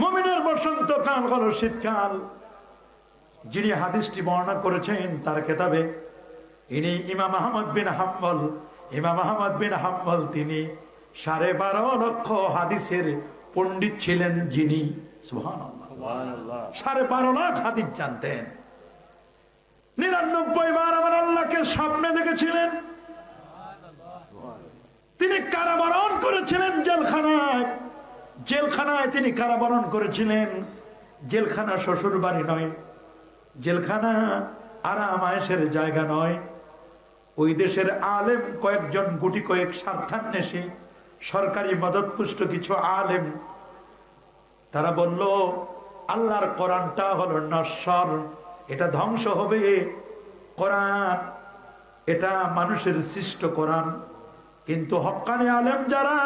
মমিনের বসন্ত কাল হলো শীতকাল। যিনি হাদিসটি বর্ণনা করেছেন তার কেতাবে ইনি ইমাম আহমদ বিন হাম্বল। ইমাম আহমদ বিন হাম্বল তিনি সাড়ে বারো লক্ষ হাদিসের পণ্ডিত ছিলেন যিনি। সাড়ে বারো লাখ হাদিস জানতেন। নিরানব্বই বার আমার আল্লাহকে স্বপ্নে দেখেছিলেন। তিনি কারাবরণ করেছিলেন জেলখানায়। জেলখানায় তিনি কারাবরণ করেছিলেন। জেলখানা শ্বশুর বাড়ি নয়, জেলখানা আরাম আয়েসের জায়গা নয়। ওই দেশের আলেম কয়েকজন গুটি কয়েক স্বার্থান্বেষী, সরকারি মদতপুষ্ট কিছু আলেম। তারা বলল, আল্লাহর কোরআনটা হলো নশ্বর, এটা ধ্বংস হবে। কোরআন, এটা মানুষের সৃষ্ট কোরআন। কিন্তু হক্কানি আলেম যারা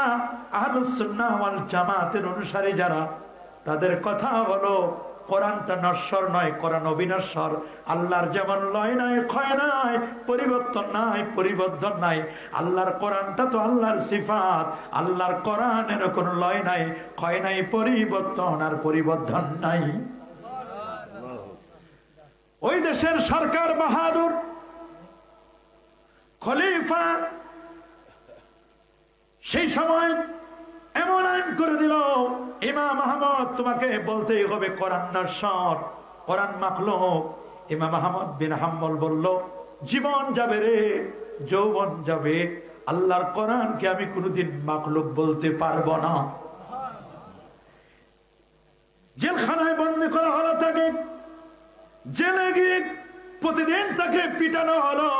আহলুসুন্নাহ ওয়াল জামাতের অনুসারী যারা, তাদের কথা হলো, কোরআনটা নশ্বর নয়, কোরআন অবিনশ্বর। আল্লাহর যেমন লয় নাই, ক্ষয় নাই, পরিবর্তন নাই পরিবর্তন নাই। আল্লাহর কোরআনটা তো আল্লাহর সিফাত। আল্লাহর কোরআনের কোনো লয় নাই, ক্ষয় নাই, পরিবর্তন আর পরিবর্তন নাই। ওই দেশের সরকার বাহাদুর, খলিফা সেই সময় এমন আইন করে দিল, ইমাম আহমদ, তোমাকে বলতেই হবে কোরআন নশ্বর কোরআন মাখলো ইমাম আহমদ বিন হাম্বল বলল, জীবন যাবে রে, যৌবন যাবে। আল্লাহর কোরআনকে আমি কোনোদিন মাখলুক বলতে পারব না। জেলখানায় বন্দি করা হলো তাকে। জেলে গিয়ে প্রতিদিন তাকে পিটানো হলো।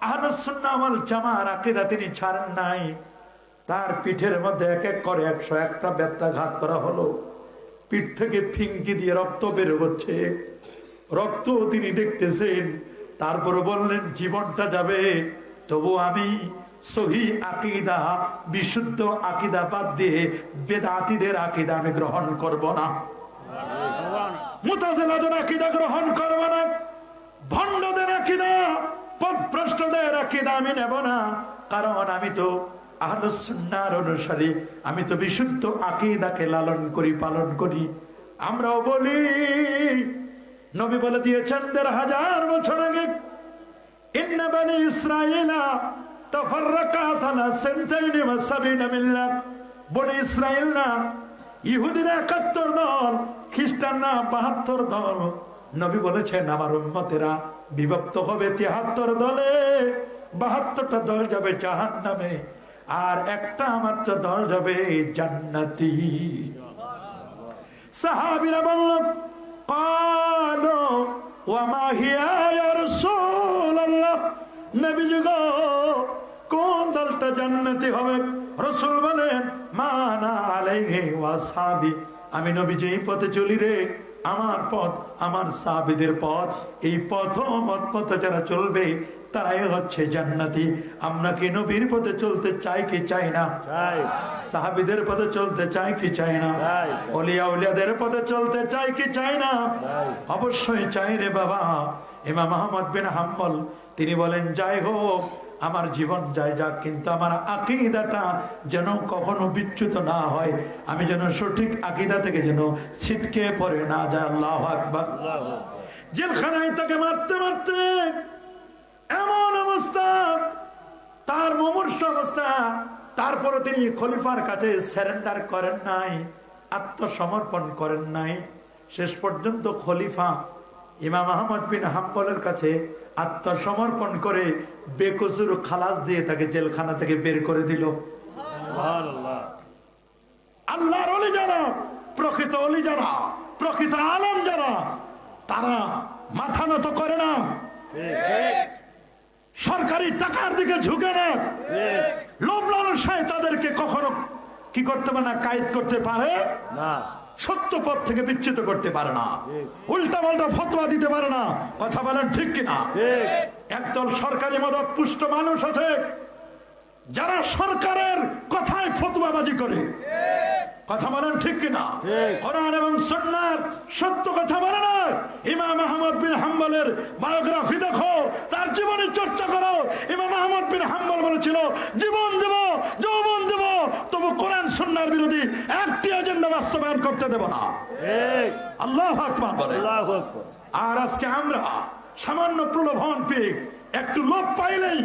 আহলুসুন্নাহ জামার আকিদা তিনি ছাড়েন নাই। তার পিঠের মধ্যে এক এক করে একশো একটা ব্যত্যাঘাত করা হলো। পিঠ থেকে ফিঙ্কি দিয়ে রক্ত বের হচ্ছে। রক্ত তিনি দেখতেছেন, তারপরে বললেন, জীবনটা যাবে। তবু আমি বিশুদ্ধ আকিদা বাদ দিয়ে বেদাতিদের আকিদা আমি গ্রহণ করব না। আকিদা গ্রহণ করব না। ভণ্ডদের আকিদা, পদভ্রষ্টদের আকিদা আমি নেব না। কারণ আমি তো আহলুসুন্নার অনুসারে, আমি তো বিশুদ্ধ আকিদাকে লালন করি, পালন করি। আমরাও বলি, নবী বলে দিয়েছেন, দেড় হাজার বছর আগে একাত্তর দল বাহাত্তর নবী বলেছেন বিভক্ত হবে দলে, বাহাত্তরটা দল যাবে জাহান নামে আর একটা মাত্র দল যাবে জান্নাতি। সাহাবিরা বলল, কালো ওয়ামা হিয়া রাসূলুল্লাহ। নবীজি গো, কোন দলটা জান্নাতি হবে? রসুল বলেন মানা আলাইহি ওয়াসাবি আমি নবী যেই পথে চলি রে। আমার পথ, আমার সাবিদের পথ। এই পথ মত পথে যারা চলবে তারাই হচ্ছে জান্নাতি। আমরা কি নবীর পথে চলতে চাই কি চাই না? চাই। সাহাবিদের পথে চলতে চাই কি চাই না? চাই। অলিয়া উলিয়াদের পথে চলতে চাই কি চাই না? অবশ্যই চাই রে বাবা। ইমাম আহমদ বিন হাম্বল তিনি বলেন যাই হোক আমার জীবন যায় যাক কিন্তু আমার আকিদাটা যেন কখনো বিচ্যুত না হয়। আমি যেন সঠিক আকিদা থেকে যেন ছিটকে পড়ে না যায়। আল্লাহ আকবার। জেলখানায় তাকে মারতে মারতে এমন অবস্থা। তার মমর্ষ অবস্থা। তারপরে তিনি খলিফার কাছে স্যারেন্ডার করেন নাই আত্মসমর্পণ করেন নাই। শেষ পর্যন্ত খলিফা ইমাম আহমদ বিন হাম্বলের কাছে আত্মসমর্পণ করে বেকসুর খালাস দিয়ে তাকে জেলখানা থেকে বের করে দিল। আল্লাহর অলি যারা প্রকৃত অলি যারা প্রকৃত আলম যারা তারা মাথা নত করে না। সরকারি টাকার দিকে ঝুঁকে না। লোভ লালসায় তাদেরকে কখনো কি করতে পারে না কায়েদ করতে পারে? না। সত্য পথ থেকে বিচ্যুত করতে পারে না। উল্টা পাল্টা ফতোয়া দিতে পারে না। কথা বলেন ঠিক কিনা? একদল সরকারি মদত পুষ্ট মানুষ আছে যারা সরকারের কথায় ফতুয়াবাজি করে। কথা বলেন ঠিক কিনা। কোরআন এবং সুন্নাত সত্য কথা বলে না? ইমাম আহমদ বিন হাম্বলের বায়োগ্রাফি দেখো তার জীবনী চর্চা করো। ইমাম আহমদ বিন হাম্বল বলেছিল জীবন দেব যৌবন দেব তবু কোরআন সুন্নার বিরোধী একটি এজেন্ডা বাস্তবায়ন করতে দেব না। আল্লাহ আকবার বলে। আর আজকে আমরা সামান্য প্রলোভন পেয়ে একটু লোভ পাইলেই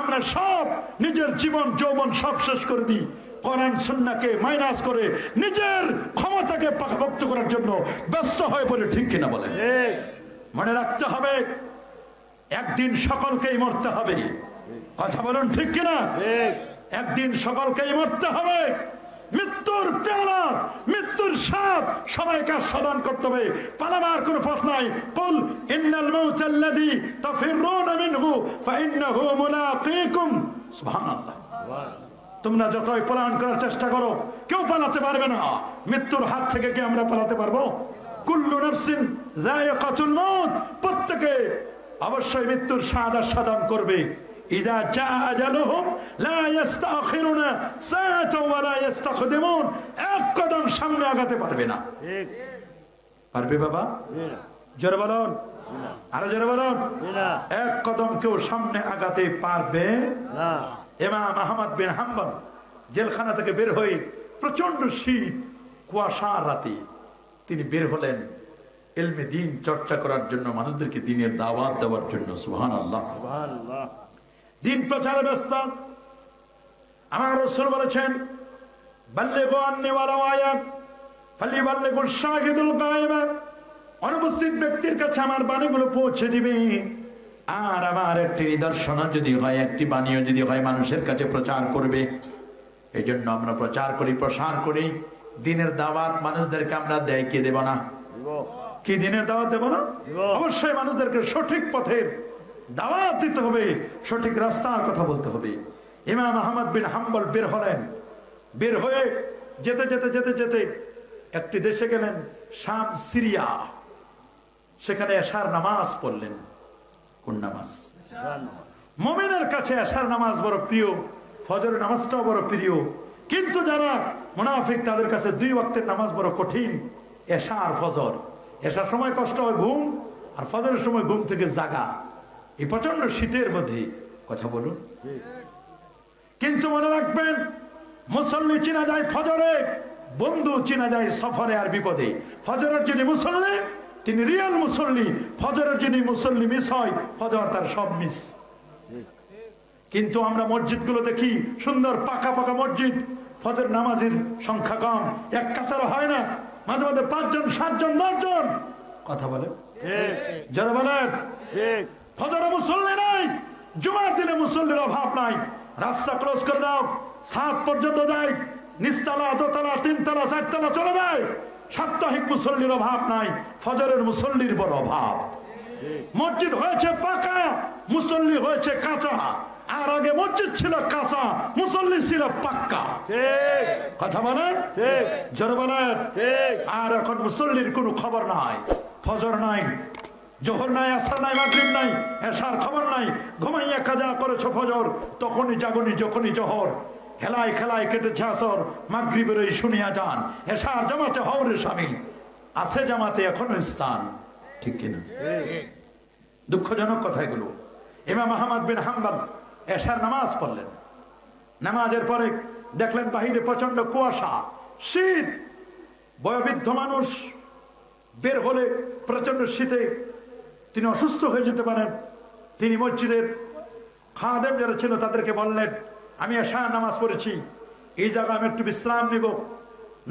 আমরা সব নিজের জীবন যৌবন সব শেষ করে দিই। কোরআন সুন্নাকে মাইনাস করে নিজের ক্ষমতাকে পাকাভক্ত করার জন্য ব্যস্ত হয়ে পড়ে ঠিক কিনা বলে? মনে রাখতে হবে একদিন সকলকেই মরতে হবে। কথা বলুন ঠিক কিনা? একদিন সকলকেই মরতে হবে। মৃত্যুর পেয়ালা মৃত্যুর স্বাদ সবাইকে আস্বাদন করতে হবে। পালাবার কোনো পথ নাই। কুল ইন্নাল মাউত আল্লাযী তাফিরুনা মিনহু ফাইন্নাহু মুলাকীকুম। সুবহানাল্লাহ। তোমরা যতই পলায়ন করার চেষ্টা করো কেউ পালাতে পারবে না। মৃত্যুর হাত থেকে কি আমরা পালাতে পারব? কুল্লু নাফসিন যায়িকাতুল মাউত প্রত্যেকে অবশ্যই মৃত্যুর স্বাদ আস্বাদন করবে। ইদা জা আজালুহুম লা ইস্তাখিরুনা সাআতাও ওয়া লা ইস্তাকদিমুন এক কদম সামনে আগাতে পারবে না। ঠিক। পারবে বাবা? জোরে বলুন। আরও জোরে বলুন। এক কদম কেউ সামনে আগাতে পারবে? না। ইমাম আহমদ বিন হাম্বল জেলখানা থেকে বের হয়ে প্রচণ্ড শীত কুয়াশার রাতে তিনি বের হলেন এলমে দিন চর্চা করার জন্য মানুষদেরকে দিনের দাওয়াত দেওয়ার জন্য সুহান আল্লাহ দিন প্রচারে ব্যস্ত। আমার রসুল বলেছেন বাল্যেগো আন্নে ওয়ালাওয়ায়াত ফালি বাল্যেগো শাহিদুল গায়েবা। অনুপস্থিত ব্যক্তির কাছে আমার বাণীগুলো পৌঁছে দিবে। আর আমার একটি নিদর্শন, যদি হয় একটি বাণীও, যদি হয় মানুষের কাছে প্রচার করবে। এই জন্য আমরা প্রচার করি, প্রসার করি। দিনের দাওয়াত মানুষদেরকে আমরা দেয়, কে দেব না? কি দিনের দাওয়াত দেব না? অবশ্যই মানুষদেরকে সঠিক পথের দাওয়াত দিতে হবে, সঠিক রাস্তার কথা বলতে হবে। ইমাম আহমদ বিন হাম্বল বের হলেন। বের হয়ে যেতে যেতে যেতে যেতে একটি দেশে গেলেন, শাম, সিরিয়া। সেখানে এশার নামাজ পড়লেন। কোন নামাজ? মমিনের কাছে এশার নামাজ বড় প্রিয়, ফজরের নামাজটাও বড় প্রিয়। কিন্তু যারা মুনাফিক, তাদের কাছে দুই ওয়াক্তের নামাজ বড় কঠিন। এশা আর ফজর। এশার সময় কষ্ট হয় ঘুম, আর ফজরের সময় ঘুম থেকে জাগা। এই প্রচণ্ড শীতের মধ্যে, কথা বলুন। কিন্তু মনে রাখবেন, মুসল্লি চিনা যায় ফজরে, বন্ধু চিনা যায় সফরে আর বিপদে। ফজরের যিনি মুসল্লি তিনি রিয়াল মুসল্লি ফজরের যিনি মুসল্লি মিস হয় ফজর তার সব মিস কিন্তু আমরা মসজিদগুলো দেখি সুন্দর পাকা পাকা মসজিদ ফজর নামাজের সংখ্যা কম। এক কাতার হয় না মাঝে মাঝে পাঁচজন সাতজন দশজন। কথা বলে? যারা বলেন। ফজরে মুসল্লি নাই জুমার দিনে মুসল্লির অভাব নাই। রাস্তা ক্লোজ করে দাও সাত পর্যন্ত যায় নিচতলা দোতলা তিনতলা চারতলা চলে যায়। সাপ্তাহিক মুসল্লির অভাব নাই ফজরের মুসল্লির বড় অভাব। মসজিদ হয়েছে পাকা মুসল্লি হয়েছে কাঁচা। আর আগে মসজিদ ছিল কাঁচা মুসল্লি ছিল পাক্কা। কথা বলেন? জোরে আর এখন মুসল্লির কোনো খবর নাই। ফজর নাই জোহর নাই আসার নাই মাগরিব নাই এসার খবর নাই। ঘুমাইয়া কাজা করেছ ফজর তখনই জাগনি যখনই জোহর। খেলায় খেলায় কেটেছে আসর। মাগরিবের এই শুনিয়া যান। এসার জামাতে হওরে স্বামী আছে জামাতে এখনও স্থান। ঠিক কিনা? দুঃখজনক কথা এগুলো। ইমাম আহমদ বিন হাম্বাল এশার নামাজ পড়লেন। নামাজের পরে দেখলেন বাহিরে প্রচণ্ড কুয়াশা, শীত। বয়োবৃদ্ধ মানুষ বের হলে প্রচণ্ড শীতে তিনি অসুস্থ হয়ে যেতে পারেন। তিনি মসজিদের খাদেম যারা ছিল তাদেরকে বললেন আমি এশার নামাজ পড়েছি। এই জায়গায় আমি একটু বিশ্রাম নিব।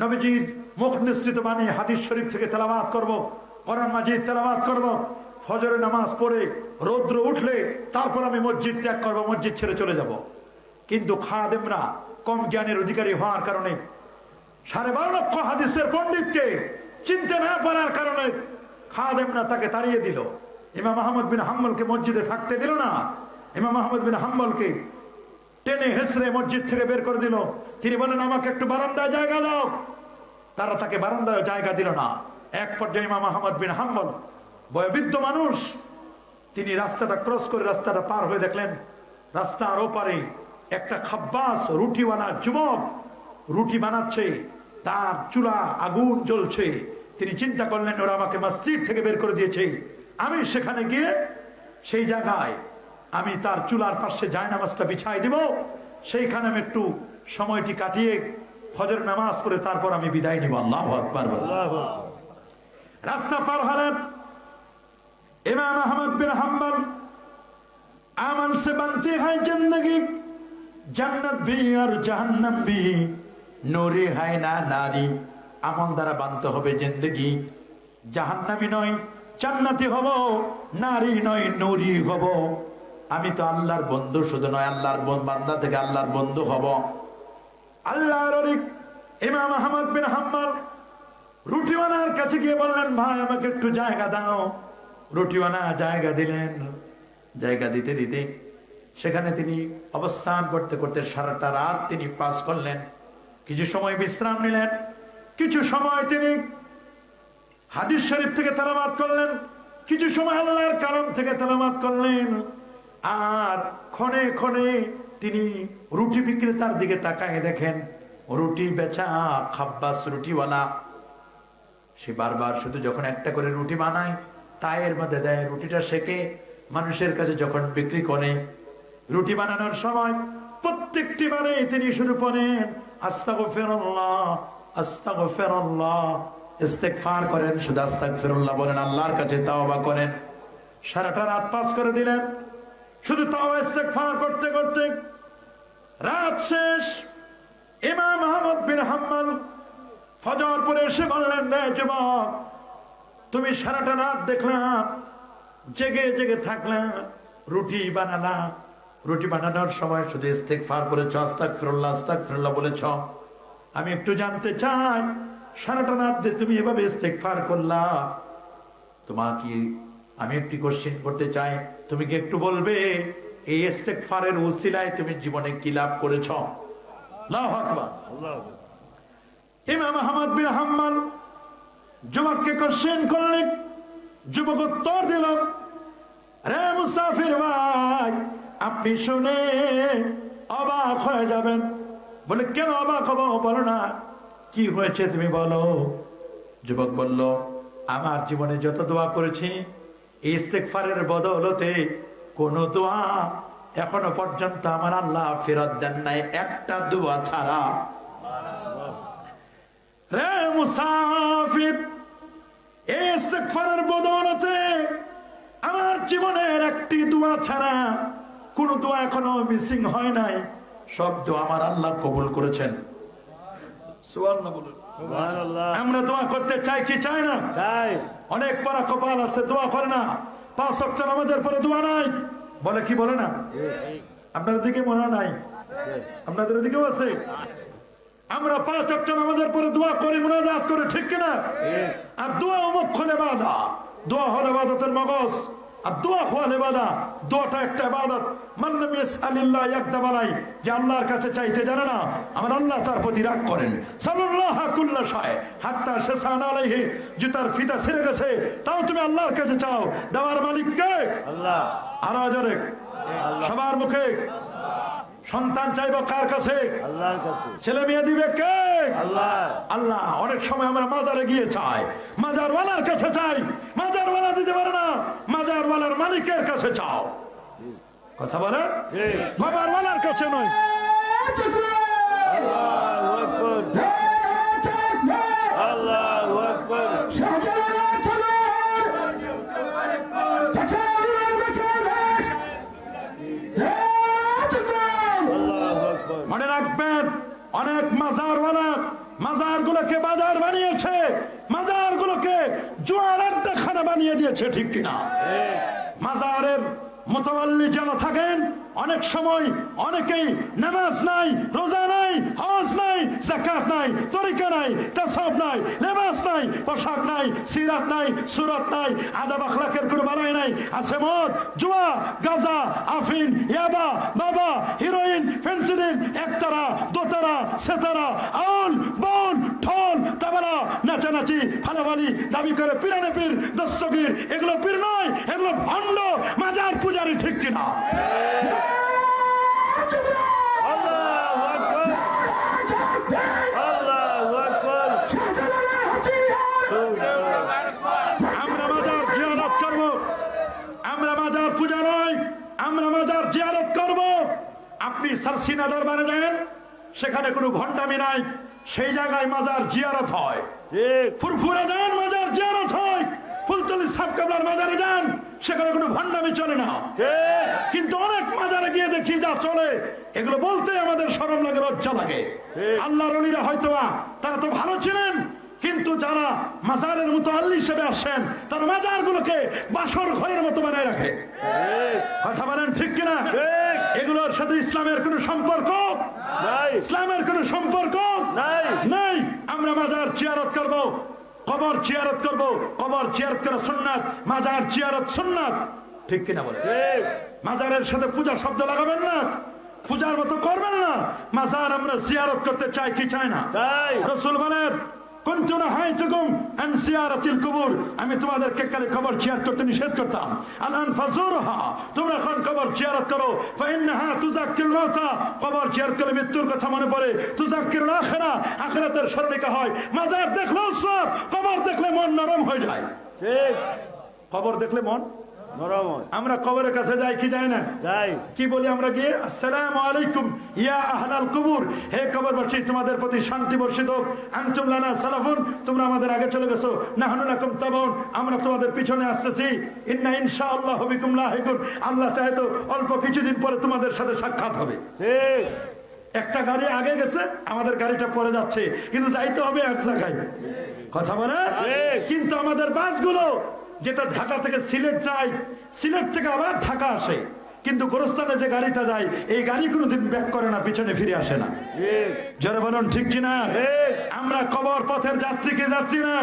নবীজির মুখ নিশ্চিত বাণী হাদিস শরীফ থেকে তেলাবাদ করব, কোরআন মাজিদ তেলাবাদ করব। ফজরে নামাজ পড়ে রৌদ্র উঠলে তারপর আমি মসজিদ ত্যাগ করব, মসজিদ ছেড়ে চলে যাব। কিন্তু খাদেমরা কম জ্ঞানের অধিকারী হওয়ার কারণে সাড়ে বারো লক্ষ হাদিসের পণ্ডিতকে চিনতে না পারার কারণে খাদেমরা তাকে তাড়িয়ে দিল। ইমাম আহমদ বিন হাম্বলকে মসজিদে থাকতে দিল না। ইমাম আহমদ বিন হাম্বলকে টেনে হেসড়ে মসজিদ থেকে বের করে দিল। তিনি বলেন আমাকে একটু বারান্দায় জায়গা দাও। তারা তাকে বারান্দায় জায়গা দিল না। এক পর্যায়ে ইমাম আহমদ বিন হাম্বল, বয়বৃদ্ধ মানুষ, তিনি রাস্তাটা ক্রস করে রাস্তাটা পার হয়ে দেখলেন, রাস্তার ওপারে একটা খাব্বাস রুটিওয়ালা যুবক রুটি বানাচ্ছে, তার চুলা আগুন জ্বলছে। তিনি চিন্তা করলেন, ওরা আমাকে মসজিদ থেকে বের করে দিয়েছে। আমি সেখানে গিয়ে সেই জায়গায় আমি তার চুলার পাশে জায়নামাজটা বিছাই দেব। সেইখানে আমি একটু সময়টি কাটিয়ে ফজর নামাজ পড়ে তারপর আমি বিদায় নিব। আল্লাহ রাস্তা পার হলেন ইমাম আহমদ বিন হাম্বল আমল সে বানতে হয় জিন্দগি জান্নাত ভি আর জাহান্নাম ভি নরি হয় না নারী আমল দ্বারা বানতে হবে জিন্দগি। জাহান্নামি নয় জান্নাতী হব নারী নয় নরি হব। আমি তো আল্লাহর বন্ধু, শুধু নয় আল্লাহর বন- বান্দা থেকে আল্লাহর বন্ধু হব। আল্লাহর ইমাম আহমদ বিন হাম্বল রুটিওয়ালার কাছে গিয়ে বললেন, ভাই, আমাকে একটু জায়গা দাও। রুটিওয়ালা জায়গা দিলেন। জায়গা দিতে দিতে সেখানে তিনি অবস্থান করতে করতে সারাটা রাত তিনি পাস করলেন। কিছু সময় বিশ্রাম নিলেন। কিছু সময় তিনি হাদিস শরীফ থেকে তালাবাদ করলেন। কিছু সময় আল্লাহর কারণ থেকে তালাবাদ করলেন। আর ক্ষণে ক্ষণে তিনি রুটি বিক্রেতার দিকে তাকায় দেখেন, রুটি বেচা খাব্বাস রুটিওয়ালা। সে বারবার শুধু যখন একটা করে রুটি বানায়, তায়ের মধ্যে দেয়, রুটিটা সেকে, মানুষের কাছে যখন বিক্রি করে। রুটি বানানোর সময় প্রত্যেকটি বারে তিনি শুরু করেন আস্তাগো ফেরল্লাহ আস্তাগো ফেরল্লাহ করেন, শুধু আস্তাগ ফেরল্লাহ বলেন, আল্লাহর কাছে তাওবা করেন। সারাটা রাত পাস করে দিলেন শুধু তাওবা ইস্তেকফার করতে করতে রাত শেষ। ইমাম আহমদ বিন হাম্মাল ফজর পরে এসে বললেন, রে তুমি সারাটা রাত দেখলাম, জেগে জেগে থাকলাম, রুটি বানালা রুটি বানানোর সময় শুধু ইস্তেক ফার করেছ আস্তাক ফিরল্লাহ আস্তাক ফিরল্লাহ বলেছ। আমি একটু জানতে চাই, সারাটা রাত যে তুমি এভাবে ইস্তেক ফার করলা তোমাকে আমি একটি কোশ্চেন করতে চাই। তুমি কি একটু বলবে, এই ইস্তেক ফারের উসিলায় তুমি জীবনে কি লাভ করেছ। ইমাম আহমদ বিন হাম্মাল যুবককে কোশ্চেন করলেন, যুবক উত্তর দিল, রে মুসাফির ভাই, আপনি শুনে অবাক হয়ে যাবেন। বলে, কেন অবাক হব বলো না, কি হয়েছে তুমি বলো? যুবক বলল, আমার জীবনে যত দোয়া করেছি ইস্তেকফারের বদৌলতে কোন দোয়া এখনও পর্যন্ত আমার আল্লাহ ফেরত দেন নাই, একটা দোয়া ছাড়া রে মুসাফির এই ইস্তেগফারের বদৌলতে আমার জীবনের একটি দোয়া ছাড়া কোন দোয়া এখনও মিসিং হয় নাই, সব দোয়া আমার আল্লাহ কবুল করেছেন সুবহানাল্লাহ। আমরা দোয়া করতে চাই কি চাই না? চাই। অনেক পারা কপাল আছে দোয়া করে না। পাঁচ সপ্তাহ আমাদের পরে দোয়া নাই। বলে কি বলে না? আপনাদের দিকে মনে নাই? আপনাদের দিকেও আছে? আমরা পাঁচ অক্টর আমাদের পরে দোয়া করি মোনাজাত করে ঠিক কিনা? আর দোয়া অমুক হলে বাধা। দোয়া হলে বাদাতের মগজ। আর দোয়া হলে এবাদা দোয়াটা একটা ইবাদত। আলিল্লাহ ইয়াসআলিল্লাহ ইয়াকদাবালাই যে আল্লাহর কাছে চাইতে জানে না আমার আল্লাহ তার প্রতি রাগ করেন। সাল্লাল্লাহ কুল্লা শায় হাত্তা শেসান আলাইহি জুতার ফিতা ছিঁড়ে গেছে তাও তুমি আল্লাহর কাছে চাও। দেওয়ার মালিক কে আল্লাহ। আরও জোরে। সবার মুখে সন্তান চাইব কার কাছে? ছেলে মেয়ে দিবে কে? আল্লাহ। আল্লাহ অনেক সময় আমরা মাজারে গিয়ে চাই। মাজারওয়ালার কাছে চাই। মাজারওয়ালা দিতে পারে না। মাজারওয়ালার মালিকের কাছে চাও। কথা বলেন? ঠিক। বাবারওয়ালার কাছে নয়। আল্লাহু আকবার। আল্লাহু আকবার। আল্লাহু অনেক মাজার গুলোকে বাজার বানিয়েছে মাজার গুলোকে জোয়ার খানা বানিয়ে দিয়েছে, ঠিক কিনা? মাজারের মোতাবাল্লি যেন থাকেন, অনেক সময় অনেকেই নামাজ নাই, রোজা নাই হজ নাই, জাকাত নাই, তরিকা নাই তাসব নাই, লেবাস নাই, পোশাক নাই, সিরাত নাই, সুরত নাই, আদব আখলাকের কোনো বালাই নাই। আছে মদ, জুয়া, গাজা আফিন ইয়াবা, বাবা, হিরোইন, ফেন্সিডিল, একতারা, দোতারা, সেতারা, আউল বাউল ঠোল, তাবলা, নাচানাচি, ফালাফালি, দাবি করে পিরানে পীর দস্তগীর এগুলো পীর নয়, এগুলো ভণ্ড, মাজার পূজারি ঠিক কিনা আল্লাহু আকবার আল্লাহু আকবার আমরা মাজার জিয়ারত করব আমরা মাজার পূজা নয় আমরা মাজার জিয়ারত করব সারসিনা দরবারে যান সেখানে কোনো ঘন্টামি নাই সেই জায়গায় মাজার জিয়ারত হয়। ফুরফুরে দেন মাজার জিয়ারত হয়। ফুলতলি সাব কাবলার মাজারে যান সেখানে কোনো ভণ্ডামি চলে না। ঠিক। কিন্তু অনেক মাজারে গিয়ে দেখি যা চলে এগুলো বলতে আমাদের সরম লাগে লজ্জা লাগে। আল্লাহ রলিরা হয়তো তারা তো ভালো ছিলেন কিন্তু যারা মাজারের মতো আল্লি হিসেবে আসেন তারা মাজার গুলোকে বাসর ঘরের মতো বানায় রাখে। কথা বলেন ঠিক কিনা। এগুলোর সাথে ইসলামের কোনো সম্পর্ক? নাই। ইসলামের কোনো সম্পর্ক? নাই। নাই। আমরা মাজার চিয়ারত করব কবর চিয়ারত করব কবর চিয়ারত করা সুন্নাত মাজার চিয়ারত সুন্নাত। ঠিক কিনা বলে মাজারের সাথে পূজা শব্দ লাগাবেন না। পূজার মতো করবেন না। মাজার আমরা জিয়ারত করতে চাই কি চাই না। রসুল বলেন কুনতু নাহাইতুকুম আন কুবুর। আমি তোমাদেরকে কালে কবর জিয়ারত করতে নিষেধ করতাম। আলান ফাজুরহা তোমরা এখন কবর জিয়ারত করো। ফাইন্নাহা তুযাক্কিরুল মাউতা। কবর জিয়ারত করলে মৃত্যুর কথা মনে পড়ে। তুযাক্কিরুল আখিরা আখিরাতের স্মরণিকা হয়। মাজার দেখলেও সব কবর দেখলে মন নরম হয়ে যায়। ঠিক। কবর দেখলে মন নরম হয়। আমরা কবরের কাছে যাই কি যাই না? যাই। কি বলি আমরা গিয়ে? আসসালামু আলাইকুম ইয়া আহলাল কুবুর। হে কবরবাসী তোমাদের প্রতি শান্তি বর্ষিত হোক। আনতুম লানা সালাফুন তোমরা আমাদের আগে চলে গেছো। নাহনু লাকুম তাবাউন আমরা তোমাদের পিছনে আসতেছি। ইন্না ইনশাআল্লাহ বিকুম লাহিকুন। আল্লাহ চাহে তো অল্প কিছুদিন পরে তোমাদের সাথে সাক্ষাৎ হবে। ঠিক। একটা গাড়ি আগে গেছে আমাদের গাড়িটা পরে যাচ্ছে। কিন্তু যাইতে হবে এক জায়গায়। কথা বলে। কিন্তু আমাদের বাসগুলো যেটা ঢাকা থেকে সিলেট যায়, সিলেট থেকে আবার ঢাকা আসে। কিন্তু গোরস্থানে যে গাড়িটা যায়, এই গাড়ি কোনোদিন ব্যাক করে না, পিছনে ফিরে আসে না। জোরে বলুন, ঠিক কিনা। আমরা কবর পথের যাত্রী কি যাচ্ছি না?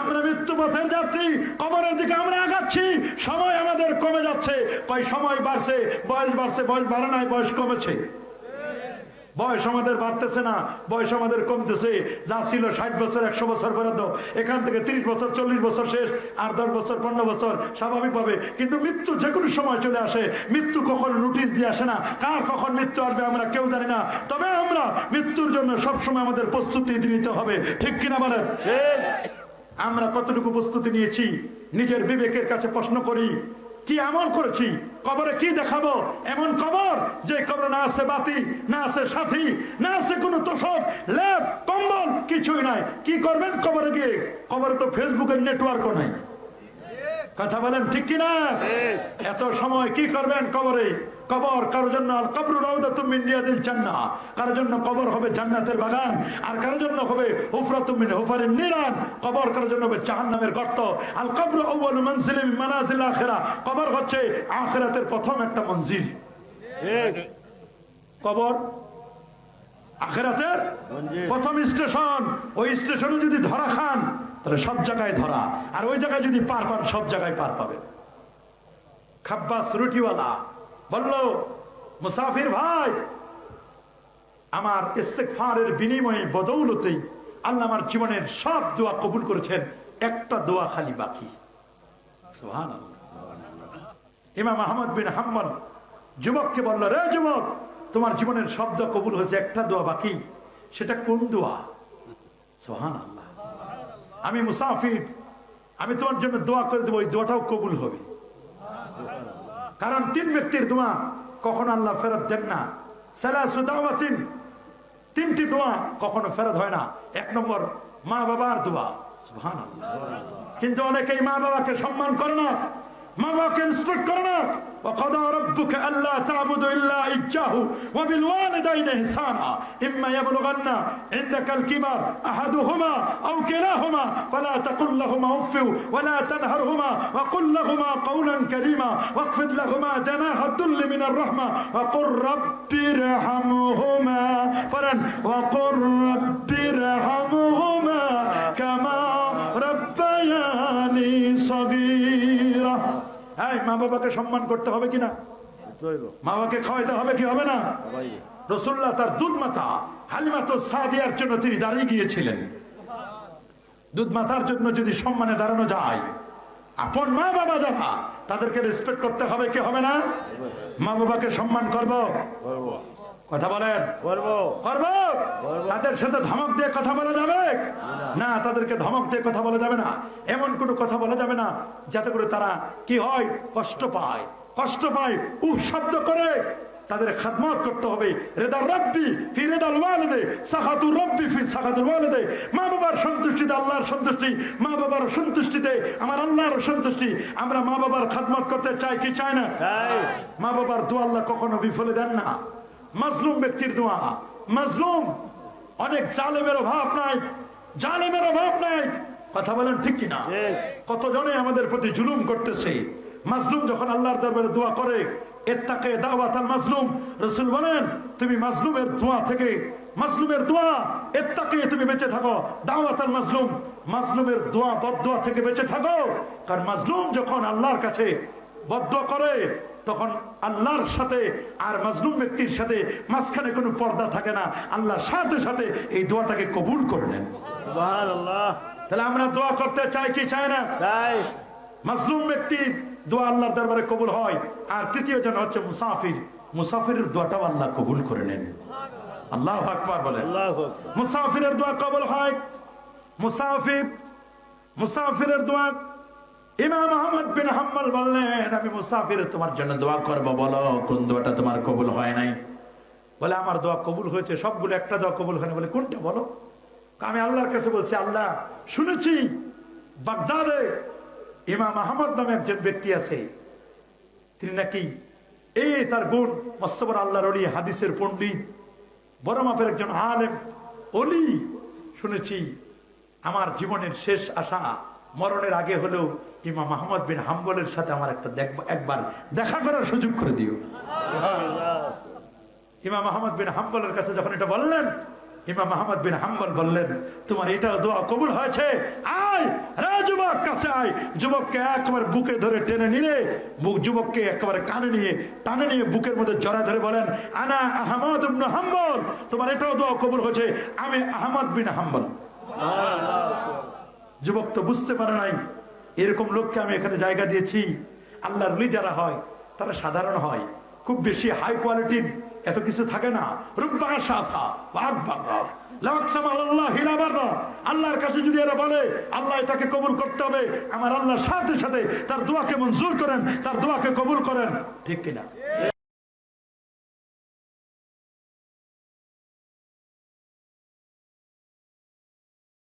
আমরা মৃত্যু পথের যাত্রী, কবরের দিকে আমরা আগাচ্ছি। সময় আমাদের কমে যাচ্ছে। কয় সময় বাড়ছে, বয়স বাড়ছে, বয়স বাড়ে নাই বয়স কমেছে। বয়স আমাদের বাড়তেছে না বয়স আমাদের কমতেছে। যা ছিল ষাট বছর একশো বছর পর্যন্ত এখান থেকে তিরিশ বছর চল্লিশ বছর শেষ আর দশ বছর পনেরো বছর স্বাভাবিক স্বাভাবিকভাবে। কিন্তু মৃত্যু যে কোনো সময় চলে আসে। মৃত্যু কখন নোটিশ দিয়ে আসে না। কার কখন মৃত্যু আসবে আমরা কেউ জানি না। তবে আমরা মৃত্যুর জন্য সবসময় আমাদের প্রস্তুতি নিতে হবে। ঠিক কিনা বলেন? আমরা কতটুকু প্রস্তুতি নিয়েছি? নিজের বিবেকের কাছে প্রশ্ন করি। কি আমল করেছি? কবরে কি দেখাবো? এমন কবর যে কবর না আছে বাতি না আছে সাথী না আছে কোনো তোষক লেপ কম্বল কিছুই নাই। কি করবেন কবরে গিয়ে? কবরে তো ফেসবুকের নেটওয়ার্কও নাই। কথা বলেন ঠিক কিনা? এত সময় কি করবেন কবরে? কবর কারোর জন্য আল কবর রওদা তুমি দিল জান্না কারোর জন্য কবর হবে জান্নাতের বাগান আর কারোর জন্য হবে হুফরা তুমি হুফারের নিরান। কবর কারোর জন্য হবে জাহান্নামের গর্ত। আল কবর আউয়াল মানজিল মিন মানাজিল আখিরা। কবর হচ্ছে আখিরাতের প্রথম একটা মঞ্জিল। কবর? আখেরাতের প্রথম স্টেশন। ওই স্টেশনে যদি ধরা খান তাহলে সব জায়গায় ধরা। আর ওই জায়গায় যদি পার পান সব জায়গায় পার পাবেন। খাব্বাস রুটিওয়ালা। বলল, মুসাফির ভাই, আমার ইস্তেকফারের বিনিময়ে বদৌলতেই আল্লাহ আমার জীবনের সব দোয়া কবুল করেছেন, একটা দোয়া খালি বাকি। ইমাম আহমদ বিন হাম্মদ যুবককে বলল, রে যুবক, তোমার জীবনের শব্দ কবুল হয়েছে, একটা দোয়া বাকি, সেটা কোন দোয়া? সোহান আল্লাহ আমি মুসাফির, আমি তোমার জন্য দোয়া করে দেবো, ওই দোয়াটাও কবুল হবে। কারণ তিন ব্যক্তির দোয়া কখনো আল্লাহ ফেরত দেন না। সালাসুদাওয়াতিন তিনটি দোয়া কখনো ফেরত হয় না। এক নম্বর, মা বাবার দোয়া। কিন্তু অনেকেই মা বাবাকে সম্মান করে না, মা বাবাকে রেসপেক্ট করে না। وقضى ربك ألا تعبدوا إلا إياه وبالوالدين إحسانا. إما يبلغن عندك الكبر أحدهما أو كلاهما فلا تقل لهما أف ولا تنهرهما وقل لهما قولا كريما واخفض لهما جناح الذل من الرحمة وقل رب ارحمهما فرن وقل رب ارحمهما كما صغيرا হ্যাঁ মা বাবাকে সম্মান করতে হবে কিনা? মা বাবাকে খাওয়াইতে হবে কি হবে না? রসুল্লাহ তার দুধ মাতা হালিমাত সাদিয়ার জন্য তিনি দাঁড়িয়ে গিয়েছিলেন। দুধ মাথার জন্য যদি সম্মানে দাঁড়ানো যায়, আপন মা বাবা যারা, তাদেরকে রেসপেক্ট করতে হবে, কি হবে না? মা বাবাকে সম্মান করব? কথা বলেন। করব করব তাদের সাথে ধমক দিয়ে কথা বলা যাবে? না তাদেরকে ধমক দিয়ে কথা বলা যাবে না। এমন কোনো কথা বলা যাবে না যাতে করে তারা কি হয়? কষ্ট পায়। কষ্ট পায় উহ শব্দ করে তাদের খাদমত করতে হবে। রেদার রব্বি ফি রেদাল ওয়ালিদে সাখাতুর রব্বি ফি সাখাতুল ওয়ালিদে। মা বাবার সন্তুষ্টিতে আল্লাহর সন্তুষ্টি মা বাবার সন্তুষ্টিতে আমার আল্লাহর সন্তুষ্টি। আমরা মা বাবার খাদমত করতে চাই কি চাই না? মা বাবার দোয়া আল্লাহ কখনো বিফলে দেন না। মাজলুম ব্যক্তির দোয়া। মাজলুম। অনেক জালেমের অভাব নাই। জালেমের অভাব নাই। কথা বলেন ঠিক কিনা। কতজনে আমাদের প্রতি জুলুম করতেছে? মাজলুম যখন আল্লাহর দরবারে দোয়া করে এত্তাকে দাওয়াত আল মাজলুম। রসুল বলেন তুমি মাজলুমের দোয়া থেকে মাজলুমের দোয়া এত্তাকে তুমি বেঁচে থাকো দাওয়াত আল মাজলুম। মাজলুমের দোয়া বদোয়া থেকে বেঁচে থাকো। কারণ মাজলুম যখন আল্লাহর কাছে বদ্ধ করে তখন আল্লাহর সাথে আর মাজলুম ব্যক্তির সাথে মাঝখানে কোনো পর্দা থাকে না। আল্লাহর সাথে সাথে এই দোয়াটাকে কবুল করে নেন। তাহলে আমরা দোয়া করতে চাই কি চাই না? মাজলুম ব্যক্তি দোয়া আল্লাহর দরবারে কবুল হয়। আর তৃতীয় জন হচ্ছে মুসাফির। মুসাফিরের দোয়াটাও আল্লাহ কবুল করে নেন। আল্লাহ আকবার বলেন। আল্লাহ মুসাফিরের দোয়া কবুল হয়। মুসাফির মুসাফিরের দোয়া ইমাম আহমদ বিন হাম্বল বললেন, আমি মুসাফির, তোমার জন্য দোয়া করব, বলো, কোন দোয়াটা তোমার কবুল হয় নাই? বলে, আমার দোয়া কবুল হয়েছে, সবগুলো একটা দোয়া কবুল হয়নি বলে, কোনটা বলো? আমি আল্লাহর কাছে বলছি, আল্লাহ, শুনেছি, বাগদাদে ইমাম আহমদ নামে একজন ব্যক্তি আছে, তিনি নাকি এই তার গুণ মস্তবর আল্লাহর অলি হাদিসের পণ্ডিত, বড় মাপের একজন আলেম অলি শুনেছি, আমার জীবনের শেষ আশা মরণের আগে হলেও ইমাম আহমদ বিন হাম্বলের সাথে আমার একটা দেখব একবার দেখা করার সুযোগ করে দিও। ইমাম আহমদ বিন হাম্বলের কাছে যখন এটা বললেন, ইমাম আহমদ বিন হাম্বল বললেন, তোমার এটা দোয়া কবুল হয়েছে? আয় যুবক, কাছে আয়। যুবককে একবার বুকে ধরে টেনে নিলে বুক যুবককে একেবারে কানে নিয়ে, টানে নিয়ে বুকের মধ্যে জড়া ধরে বলেন, আনা আহমদ ইবনে হাম্বল, তোমার এটাও দোয়া কবুল হয়েছে, আমি আহমদ বিন হাম্বল। যুবক তো বুঝতে পারে নাই এরকম লোককে আমি এখানে জায়গা দিয়েছি। আল্লাহর লিডারা হয়, তারা সাধারণ হয়। খুব বেশি হাই কোয়ালিটির এত কিছু থাকে না। আল্লাহর কাছে যদি এরা বলে, আল্লাহ এটাকে কবুল করতে হবে, আমার আল্লাহর সাথে সাথে তার দোয়াকে মঞ্জুর করেন, তার দোয়াকে কবুল করেন। ঠিক কিনা?